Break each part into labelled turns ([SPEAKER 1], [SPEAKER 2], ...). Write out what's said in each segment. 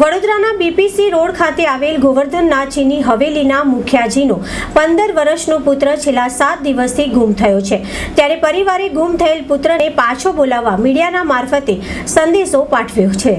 [SPEAKER 1] વડોદરાના BPC road ખાતે આવેલ ગોવર્ધનનાથજીની હવેલીના મુખિયાજીનો પંદર વર્ષનો પુત્ર છેલ્લા સાત દિવસથી ગુમ થયો છે. ત્યારે પરિવારે ગુમ થયેલ પુત્રને પાછો બોલાવવા મીડિયાના મારફતે સંદેશો પાઠવ્યો છે.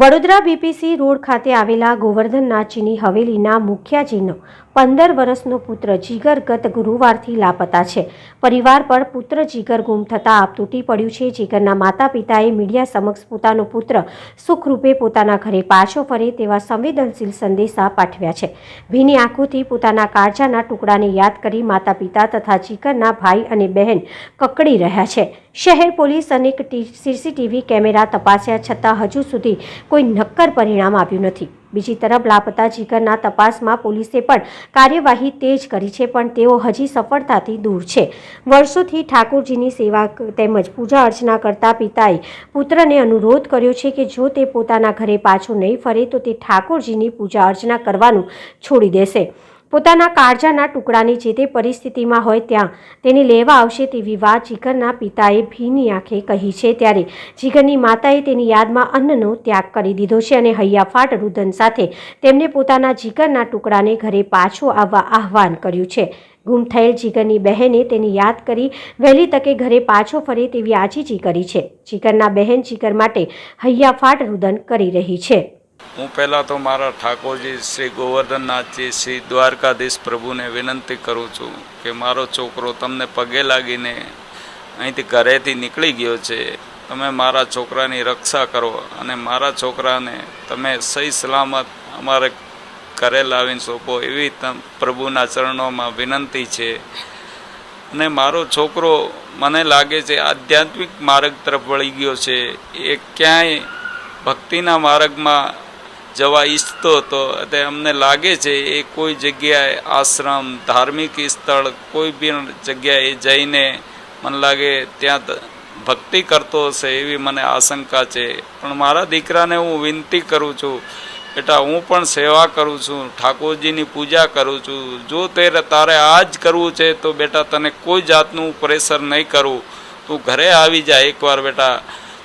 [SPEAKER 1] વડોદરા બીપીસી રોડ ખાતે આવેલા ગોવર્ધનનાથજીની હવેલીના મુખ્યાજીનો પંદર વર્ષનો પુત્ર જીગર ગત ગુરુવારથી લાપતા છે. પરિવાર પર પુત્ર જીગર ગુમ થતાં આપ તૂટી પડ્યું છે. જીગરના માતા પિતાએ મીડિયા સમક્ષ પોતાનો પુત્ર સુખરૂપે પોતાના ઘરે પાછો ફરે તેવા સંવેદનશીલ સંદેશા પાઠવ્યા છે. ભીની આંખોથી પોતાના કાળજાના ટુકડાને યાદ કરી માતા પિતા તથા જીગરના ભાઈ અને બહેન કકડી રહ્યા છે. શહેર પોલીસ અનેક સીસીટીવી કેમેરા તપાસ્યા છતાં હજુ સુધી કોઈ નક્કર પરિણામ આવ્યું નથી. બીજી તરફ લાપતા જીગરના તપાસમાં પોલીસે પણ કાર્યવાહી તેજ કરી છે, પણ તેઓ હજી સફળતાથી દૂર છે. વર્ષોથી ઠાકોરજીની સેવા તેમજ પૂજા અર્ચના કરતા પિતાએ પુત્રને અનુરોધ કર્યો છે કે જો તે પોતાના ઘરે પાછો નહીં ફરે તો તે ઠાકોરજીની પૂજા અર્ચના કરવાનું છોડી દેશે. પોતાના કાળજાના ટુકડાની જે તે પરિસ્થિતિમાં હોય ત્યાં તેને લેવા આવશે તેવી વાત જીગરના પિતાએ ભીની આંખે કહી છે ત્યારે જીગરની માતાએ તેની યાદમાં અન્નનો ત્યાગ કરી દીધો છે અને હૈયાફાટ રુદન સાથે તેમને પોતાના જીગરના ટુકડાને ઘરે પાછો આવવા આહવાન કર્યું છે. ગુમ થયેલ જીગરની બહેને તેની યાદ કરી વહેલી તકે ઘરે પાછો ફરે તેવી આજીજી કરી છે. જીગરના બહેન જીગર માટે હૈયાફાટ રુદન કરી રહી છે.
[SPEAKER 2] હું પહેલાં તો મારા ઠાકોરજી શ્રી ગોવર્ધનનાથજી, શ્રી દ્વારકાધીશ પ્રભુને વિનંતી કરું છું કે મારો છોકરો તમને પગે લાગીને અહીંથી ઘરેથી નીકળી ગયો છે. તમે મારા છોકરાની રક્ષા કરો અને મારા છોકરાને તમે સહી સલામત અમારે ઘરે લાવીને સોંપો એવી તમ પ્રભુના ચરણોમાં વિનંતી છે. અને મારો છોકરો મને લાગે છે આધ્યાત્મિક માર્ગ તરફ વળી ગયો છે. એ ક્યાંય ભક્તિના માર્ગમાં જવા ઈચ્છતો હતો. તે અમને લાગે છે એ કોઈ જગ્યાએ આશ્રમ, ધાર્મિક સ્થળ, કોઈ બી જગ્યાએ જઈને મને લાગે ત્યાં ભક્તિ કરતો હશે એવી મને આશંકા છે. પણ મારા દીકરાને હું વિનંતી કરું છું, બેટા હું પણ સેવા કરું છું, ઠાકોરજીની પૂજા કરું છું. જો તે તારે આ જ કરવું છે તો બેટા તને કોઈ જાતનું પ્રેશર નહીં કરું. તું ઘરે આવી જા એકવાર બેટા.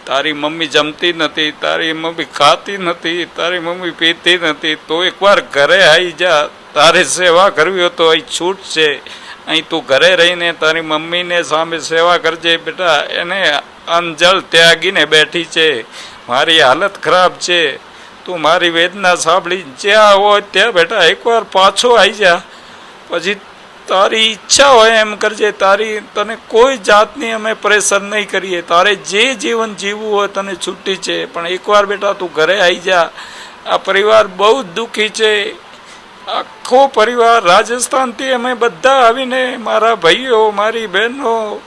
[SPEAKER 2] તારી મમ્મી જમતી નથી, તારી મમ્મી ખાતી નથી, તારી મમ્મી પીતી નથી. તો એકવાર ઘરે આવી જા, તારે સેવા કરવી હોય તો અહીં છૂટ છે. અહીં તું ઘરે રહીને તારી મમ્મીને સામે સેવા કરજે બેટા. એને અંજળ ત્યાગીને બેઠી છે. મારી હાલત ખરાબ છે. તું મારી વેદના સાંભળી જ્યાં હોય ત્યાં બેટા એકવાર પાછો આવી જા. પછી તારી ઈચ્છા હોય એમ કરજે, તારી તને કોઈ જાતની અમે પ્રેશર નહીં કરીએ. તારે જે જીવન જીવવું હોય તને છૂટી છે. પણ એકવાર બેટા તું ઘરે આવી જા. આ પરિવાર બહુ દુઃખી છે. આખો પરિવાર રાજસ્થાનથી અમે બધા આવીને મારા ભાઈઓ, મારી બહેનો,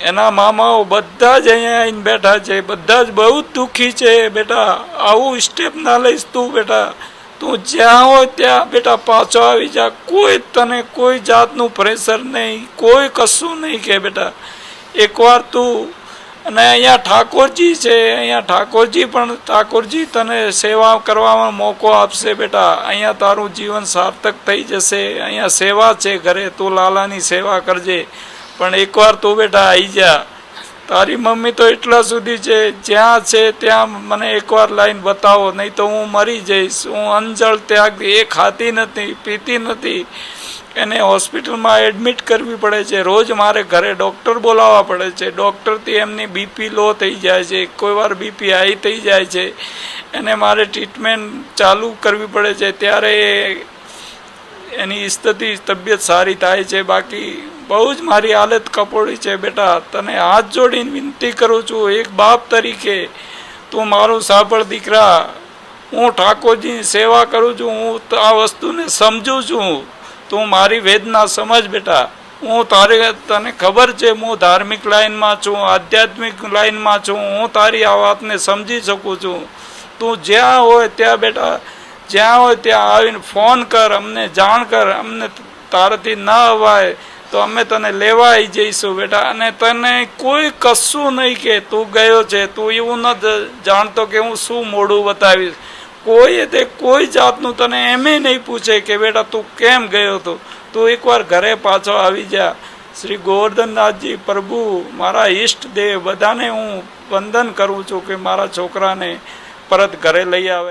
[SPEAKER 2] એના મામાઓ બધા જ અહીંયા આવીને બેઠા છે. બધા જ બહુ દુઃખી છે. બેટા, આવું સ્ટેપ ના લઈશ તું બેટા. તું જ્યાં હોય ત્યાં બેટા પાછો આવી જા. કોઈ તને કોઈ જાતનું પ્રેશર નહીં, કોઈ કશું નહીં કે બેટા. એકવાર તું, અને અહીંયા ઠાકોરજી છે, અહીંયા ઠાકોરજી પણ, ઠાકોરજી તને સેવા કરવામાં મોકો આપશે બેટા. અહીંયા તારું જીવન સાર્થક થઈ જશે. અહીંયા સેવા છે ઘરે, તું લાલાની સેવા કરજે. પણ એકવાર તું બેટા આવી જા. તારી મમ્મી તો એટલા સુધી છે, જ્યાં છે ત્યાં મને એકવાર લાઈન બતાવો, નહીં તો હું મરી જઈશ. હું અંજળ ત્યાગ, એ ખાતી નથી, પીતી નથી. એને હોસ્પિટલમાં એડમિટ કરવી પડે છે. રોજ મારે ઘરે ડૉક્ટર બોલાવવા પડે છે. ડૉક્ટરથી એમની બીપી લો થઈ જાય છે. કોઈ વાર બીપી હાઈ થઈ જાય છે. એને મારે ટ્રીટમેન્ટ ચાલુ કરવી પડે છે. ત્યારે એની સ્થિતિ, તબિયત સારી થાય છે, બાકી બહુ જ મારી હાલત કપોળી છે બેટા. તને હાથ જોડીને વિનંતી કરું છું, એક બાપ તરીકે તું મારું સાંભળ દીકરા. હું ઠાકોરજીની સેવા કરું છું, હું આ વસ્તુને સમજું છું. તું મારી વેદના સમજ બેટા. હું તારે તને ખબર છે, હું ધાર્મિક લાઈનમાં છું, આધ્યાત્મિક લાઈનમાં છું. હું તારી આ વાતને સમજી શકું છું. તું જ્યાં હોય ત્યાં બેટા જ્યાં હોય ત્યાં આવીને ફોન કર, અમને જાણ કર, અમને તારાથી ન અવાય, તો અમે તને લેવા આવી જઈશું બેટા. અને તને કોઈ કશું નહીં કે, તું ગયો છે, તું એવું ન જાણતો કે હું શું મોડું બતાવીશ. કોઈ તે કોઈ જાતનું તને એમે નહીં પૂછે કે, બેટા, તું કેમ ગયો હતો? તું એકવાર ઘરે પાછો આવી જા. શ્રી ગોવર્ધનનાથજી, પ્રભુ, મારા ઈષ્ટ દેવ, બધાને હું વંદન કરું છું કે મારા છોકરાને પરત ઘરે લઈ આવે.